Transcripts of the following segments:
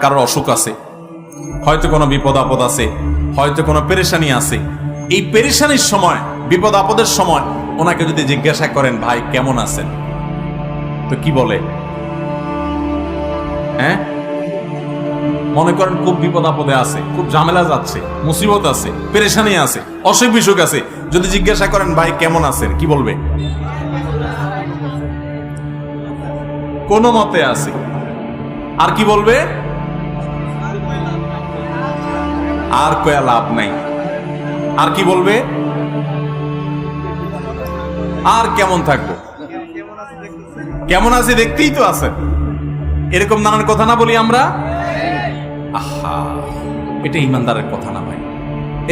কারোর অসুখ আছে, হয়তো কোনো বিপদ আপদ আছে, হয়তো কোনো পেরেশানি আছে। এই পেরেশানির সময়, বিপদ আপদের সময় ওনাকে যদি জিজ্ঞাসা করেন, ভাই, কেমন আছেন? তো কি বলে? হ্যাঁ? মনে করেন খুব বিপদ আপদে আছে, খুব ঝামেলা যাচ্ছে, মুসিবত আছে, পেরেশানি আছে, অসুখ বিসুখ আছে। যদি জিজ্ঞাসা করেন, ভাই, কেমন আছেন? কি বলবে? কোন মতে আছে। আর কি বলবে? আর কয়া লাভ নাই। আর কি বলবে? আর কেমন থাকব? কেমন আছে দেখতেই তো আছে এরকম নানান কথা না বলি আমরা? আহা, এটা ইমানদারের কথা না ভাই।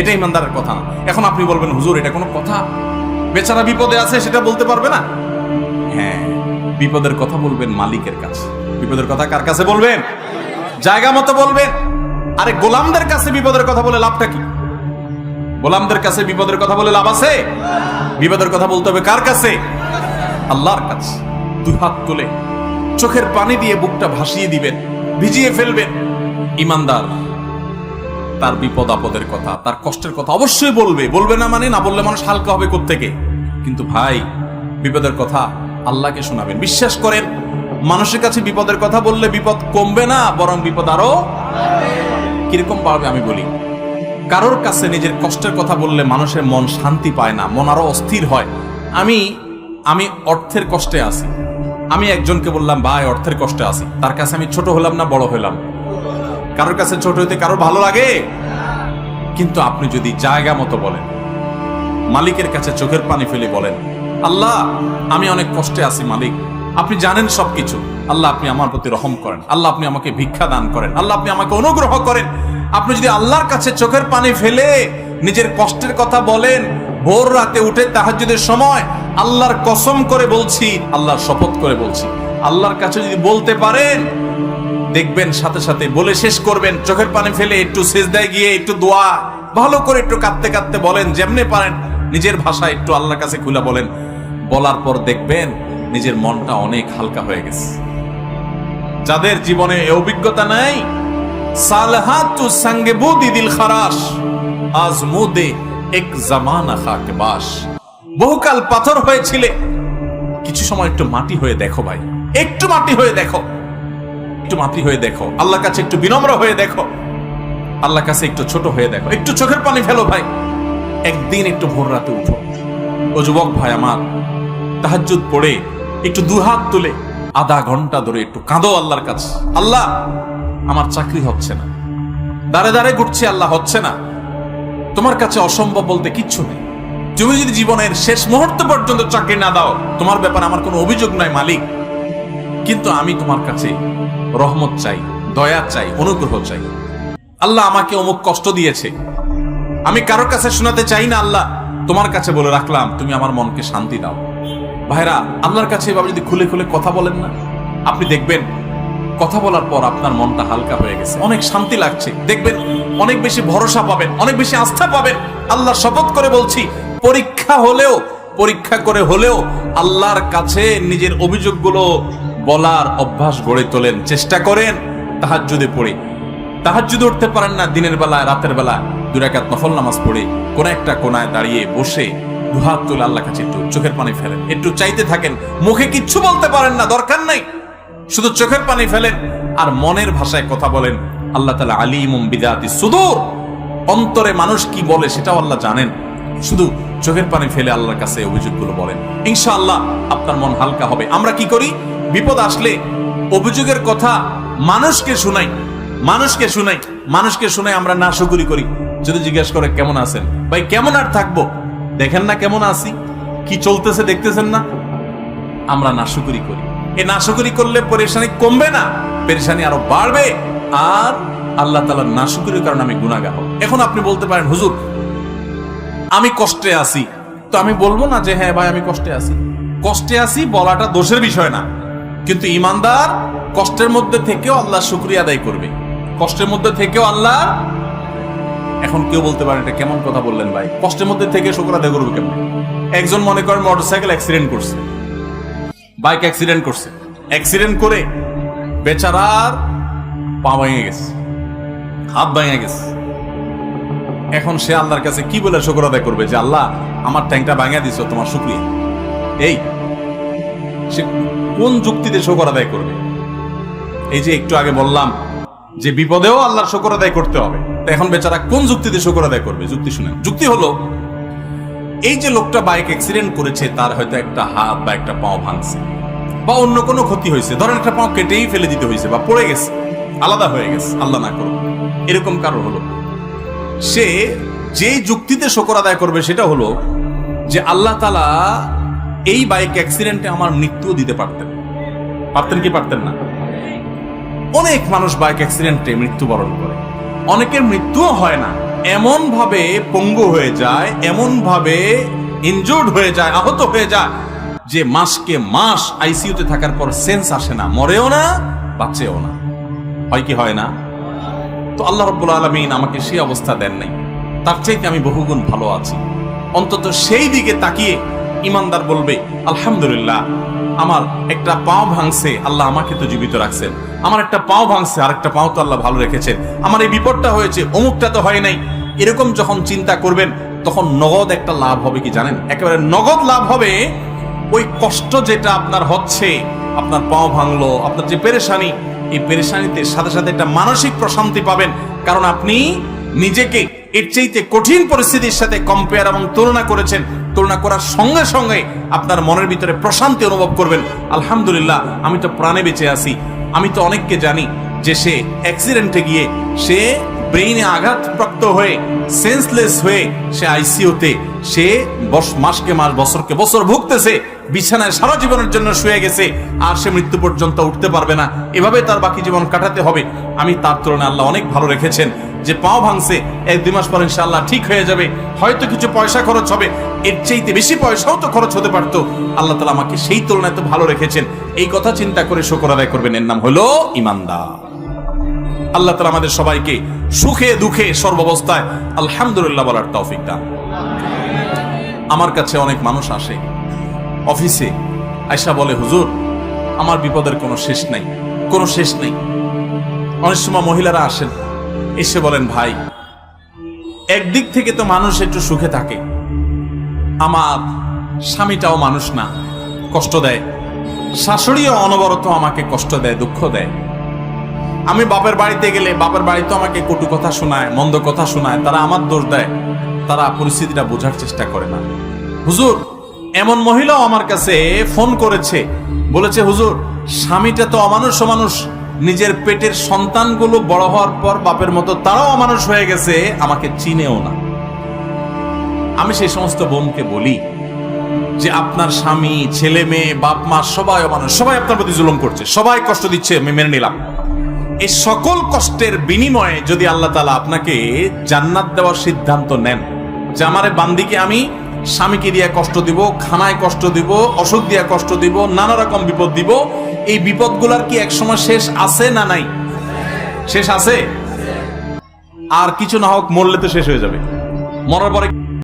এটা ইমানদারের কথা না। এখন আপনি বলবেন, হুজুর, এটা কোনো কথা? বেচারা বিপদে আছে, সেটা বলতে পারবে না? হ্যাঁ বিপদের কথা বলবেন মালিকের কাছে। বিপদের কথা কার কাছে বলবেন? জায়গা মতো বলবেন। আরে গোলামদের কাছে বিপদের কথা বলে লাভটা কি? গোলামদের কাছে বিপদের কথা বলে লাভ আছে? বিপদের কথা বলতে হবে কার কাছে? আল্লাহর কাছে। দুই হাত তুলে চোখের পানি দিয়ে বুকটা ভাসিয়ে দিবেন, ভিজিয়ে ফেলবেন। ইমানদার, তার বিপদ আপদের কথা, তার কষ্টের কথা অবশ্যই বলবে। বলবে না মানে না বললে মানুষ হালকা হবে থেকে কিন্তু ভাই, বিপদের কথা আল্লাহকে শোনাবেন। বিশ্বাস করেন, মানুষের কাছে বিপদের কথা বললে বিপদ কমবে না, বরং বিপদ আরও কীরকম পারবে আমি বলি? কারোর কাছে নিজের কষ্টের কথা বললে মানুষের মন শান্তি পায় না, মন আরও অস্থির হয়। আমি আমি অর্থের কষ্টে আছি। আমি একজনকে বললাম, ভাই, অর্থের কষ্টে আছি। তার কাছে আমি ছোট হলাম না বড় হলাম? কারোর কাছে ছোট হইতে কারও ভালো লাগে? কিন্তু আপনি যদি জায়গা মতো বলেন, মালিকের কাছে চোখের পানি ফেলে বলেন, আল্লাহ, আমি অনেক কষ্টে আছি, মালিক। আপনি জানেন সবকিছু। আল্লাহ আপনি আমার প্রতি রহম করেন। আল্লাহ আপনি আমাকে ভিক্ষা দান করেন। আল্লাহ আপনি আমাকে অনুগ্রহ করেন। আপনি যদি আল্লাহর কাছে চোখের পানি ফেলে নিজের কষ্টের কথা বলেন, ভোর রাতে উঠে তাহাজ্জুদের সময় আল্লাহর কসম করে বলছি, আল্লাহর শপথ করে বলছি। আল্লাহর কাছে যদি বলতে পারেন, দেখবেন সাথে সাথে বলে শেষ করবেন, চোখের পানি ফেলে একটু সেজদায় গিয়ে একটু দোয়া, ভালো করে একটু কাঁদতে কাঁদতে বলেন, যেমনে পারেন নিজের ভাষা একটু আল্লাহর কাছে খুলে বলেন। বলার পর দেখবেন নিজের মনটা অনেক হালকা হয়ে গেছে। যাদের জীবনে এ অভিজ্ঞতা নাই বহুকাল পাথর হয়েছিলে। কিছু সময় একটু মাটি হয়ে দেখো ভাই। একটু মাটি হয়ে দেখো। একটু মাটি হয়ে দেখো। আল্লাহর কাছে একটু বিনম্র হয়ে দেখো। আল্লাহর কাছে একটু ছোট হয়ে দেখো। একটু চোখের পানি ফেলো ভাই। একদিন একটু ভোর রাতে উঠো। ও যুবক ভাই আমার, তাহাজ্জুদ পড়ে একটু দুহাত তুলে আধা ঘণ্টা ধরে একটু কাঁদো আল্লাহর কাছে। আল্লাহ, আমার চাকরি হচ্ছে না। দাঁড়ে দাঁড়ে ঘুরছে, আল্লাহ হচ্ছে না। তোমার কাছে অসম্ভব বলতে কিচ্ছু নেই। তুমি যদি জীবনের শেষ মুহূর্ত পর্যন্ত চাকরি না দাও, তোমার ব্যাপারে আমার কোনো অভিযোগ নাই, মালিক। কিন্তু আমি তোমার কাছে রহমত চাই, দয়া চাই, অনুগ্রহ চাই। আল্লাহ আমাকে অমুক কষ্ট দিয়েছে। আমি কারোর কাছে শোনাতে চাই না, আল্লাহ। তোমার কাছে বলে রাখলাম, তুমি আমার মনকে শান্তি দাও। ভাইরা আল্লাহর কাছে এভাবে যদি খুলে খুলে কথা বলেন না, আপনি দেখবেন কথা বলার পর আপনার মনটা হালকা হয়ে গেছে। অনেক শান্তি লাগছে। দেখবেন অনেক বেশি ভরসা পাবেন, অনেক বেশি আস্থা পাবেন। আল্লাহর শপথ করে বলছি, পরীক্ষা হলেও, পরীক্ষা করে হলেও আল্লাহর কাছে নিজের অভিযোগগুলো বলার অভ্যাস গড়ে তোলেন। চেষ্টা করেন তাহার যদি পড়ে। তাহার যদি উঠতে পারেন না, দিনের বেলায়, রাতের বেলা দুরাকাত নফল নামাজ পড়ে, কোন একটা কোনায় দাঁড়িয়ে বসে দুহাত তুলে আল্লাহ কাছে একটু চোখের পানি ফেলেন। একটু চাইতে থাকেন, মুখে কিচ্ছু বলতে পারেন না, দরকার নাই। শুধু চোখের পানি ফেলেন আর মনের ভাষায় কথা বলেন, আল্লাহ তালা আলিমুম বিদাতি সুদূর। অন্তরে মানুষ কি বলে সেটাও আল্লাহ জানেন। শুধু চোখের পানি ফেলে আল্লাহর কাছে অভিযোগগুলো বলেন। ইনশাআল্লাহ আপনার মন হালকা হবে। আমরা কি করি? বিপদ আসলে অভিযোগের কথা মানুষকে শুনাই মানুষকে শুনাই, মানুষকে শুনে আমরা না শুকুরি করি। যদি জিজ্ঞেস করে কেমন আছেন? ভাই, কেমন আর থাকব? দেখেন না কেমন আছি? কি চলতেছে দেখতেছেন না? আমরা নাশুকুরি করি। এই নাশুকুরি করলে পরেশানি কমবে না, পরেশানি আরও বাড়বে, আর আল্লাহ তালার নাশুকুরির কারণে আমি গুণাগা এখন আপনি বলতে পারেন, হুজুর, আমি কষ্টে আছি। তো আমি বলব না যে হ্যাঁ ভাই, আমি কষ্টে আছি। কষ্টে আছি বলাটা দোষের বিষয় না। কিন্তু ইমানদার কষ্টের মধ্যে থেকেও আল্লাহ শুক্রিয়া আদায় করবে। কষ্টের মধ্যে থেকেও আল্লাহ এখন কেউ বলতে পারে এটা কেমন কথা বললেন ভাই। কষ্টের মধ্যে থেকে শোকরা আদায় করবে কেমন? একজন মনে করেন মোটরসাইকেল অ্যাক্সিডেন্ট করছে। বাইক অ্যাক্সিডেন্ট করছে। অ্যাক্সিডেন্ট করে বেচারার পা ভেঙে গেছে। হাত ভেঙে গেছে। এখন সে আল্লাহর কাছে কি বলে শুকর আদায় করবে? যে আল্লাহ, আমার ট্যাঙ্কটা ভাঙিয়ে দিছো, তোমার শুক্রিয়া। এই, সে কোন যুক্তিতে শুকর আদায় করবে? এই যে একটু আগে বললাম যে বিপদেও আল্লাহর শুকর আদায় করতে হবে। এখন বেচারা কোন যুক্তিতে শুকর আদায় করবে? যুক্তি শুনে যুক্তি হলো, এই যে লোকটা বাইক অ্যাক্সিডেন্ট করেছে, তার হয়তো একটা হাত বা একটা পাও ভাঙছে, বা অন্য কোনো ক্ষতি হয়েছে। ধরেন একটা পাও কেটেই ফেলে দিতে হয়েছে বা পড়ে গেছে, আলাদা হয়ে গেছে, আল্লাহ না করুক। এরকম কারও হলো। সে যে যুক্তিতে শকর আদায় করবে, সেটা হলো যে আল্লাহ তালা এই বাইক অ্যাক্সিডেন্টে আমার মৃত্যু দিতে পারতেন। পারতেন কি পারতেন না? অনেক মানুষ বাইক অ্যাক্সিডেন্টে মৃত্যুবরণ করে। অনেকের মৃত্যুও হয় না। এমন ভাবে পঙ্গু হয়ে যায় এমন ভাবে ইনজোর্ড হয়ে যায়, আহত হয়ে যায়, যে মাসকে মাস আইসিইউতে থাকার পর সেন্স আসে না, মরেও না, বাঁচেও না। হয় কি হয় না? তো আল্লাহ রব্বুল আলমিন আমাকে সেই অবস্থা দেন নাই। তার চাইতে আমি বহুগুণ ভালো আছি। অন্তত সেই দিকে তাকিয়ে ইমানদার বলবে, আলহামদুলিল্লাহ, আমার একটা পাও ভাঙছে, আল্লাহ আমাকে তো জীবিত রাখছেন। আমার একটা পাও ভাঙছে, আর একটা পাও তো আল্লাহ ভালো রেখেছেন। আমার এই বিপদটা হয়েছে, অমুকটা তো হয় নাই। এরকম যখন চিন্তা করবেন, তখন নগদ একটা লাভ হবে কি জানেন? একেবারে নগদ লাভ হবে, ওই কষ্ট যেটা আপনার হচ্ছে, আপনার পাও ভাঙলো, আপনার যে পেরেশানি, এই পেরেশানিতে সাথে সাথে একটা মানসিক প্রশান্তি পাবেন। কারণ আপনি নিজেকে এর চাইতে কঠিন পরিস্থিতির সাথে কম্পেয়ার এবং তুলনা করেছেন। তুলনা করার সঙ্গে সঙ্গে আপনার মনের ভিতরে প্রশান্তি অনুভব করবেন। আলহামদুলিল্লাহ, আমি তো প্রাণে বেঁচে আছি। আমি তো অনেককে জানি যে সে অ্যাক্সিডেন্টে গিয়ে সে ব্রেইনে আঘাতপ্রাপ্ত হয়ে সেন্সলেস হয়ে সে আইসিইউতে সে মাসকে মাস, বছরকে বছর ভুগতেছে, বিছানায় সারা জীবনের জন্য শুয়ে গেছে, আর সে মৃত্যু পর্যন্ত উঠতে পারবে না। এভাবে তার বাকি জীবন কাটাতে হবে। আমি তার তুলনায় আল্লাহ অনেক ভালো রেখেছেন যে পাও ভাঙছে, এক দুই মাস পর ইনশাআল্লাহ ঠিক হয়ে যাবে। হয়তো কিছু পয়সা খরচ হবে, এর চাইতে বেশি পয়সাও তো খরচ হতে পারতো। আল্লাহ তালা আমাকে সেই তুলনায় তো ভালো রেখেছেন। এই কথা চিন্তা করে শকর আদায় করবেন। এর নাম হলো ইমানদার। আল্লাহ তালা আমাদের সবাইকে সুখে, দুঃখে, সর্বাবস্থায় আলহামদুলিল্লাহ বলার তৌফিক দান। আমার কাছে অনেক মানুষ আসে, অফিসে আয়সা বলে, হুজুর, আমার বিপদের কোনো শেষ নাই, কোনো শেষ নেই। অনেক সময় মহিলারা আসেন, এসে বলেন, ভাই, একদিক থেকে তো মানুষ একটু সুখে থাকে। আমার স্বামীটাও মানুষ না, কষ্ট দেয় শাশুড়িও অনবরত আমাকে কষ্ট দেয়, দুঃখ দেয়। আমি বাপের বাড়িতে গেলে বাপের বাড়িতে আমাকে কটু কথা শোনায়, মন্দ কথা শোনায়, তারা আমার দোষ দেয়। তারা পরিস্থিতিটা বোঝার চেষ্টা করে না। হুজুর, এমন মহিলাও আমার কাছে ফোন করেছে। বলেছে, হুজুর, স্বামীটা তো অমানুষ অমানুষ। নিজের পেটের সন্তানগুলো বড় হওয়ার পর বাপের মতো তারাও অমানুষ হয়ে গেছে, আমাকে চিনেও না। আমি সেই সমস্ত বোনকে বলি যে আপনার স্বামী, ছেলে, মেয়ে, বাপ, মা, সবাই অমানুষ, সবাই আপনার প্রতি জুলুম করছে, সবাই কষ্ট দিচ্ছে, আমি মেনে নিলাম। এই সকল কষ্টের বিনিময়ে যদি আল্লাহ তালা আপনাকে জান্নাত দেওয়ার সিদ্ধান্ত নেন, যে আমারে বান্দিকে আমি স্বামীকে দিয়ে কষ্ট দিব, খানায় কষ্ট দিব অসুখ দিয়ে কষ্ট দিব, নানা রকম বিপদ দিব, এই বিপদগুলার কি একসময় শেষ আছে না নাই? শেষ আছে? আর কিছু না হোক, মরলে তো শেষ হয়ে যাবে। মরার পরে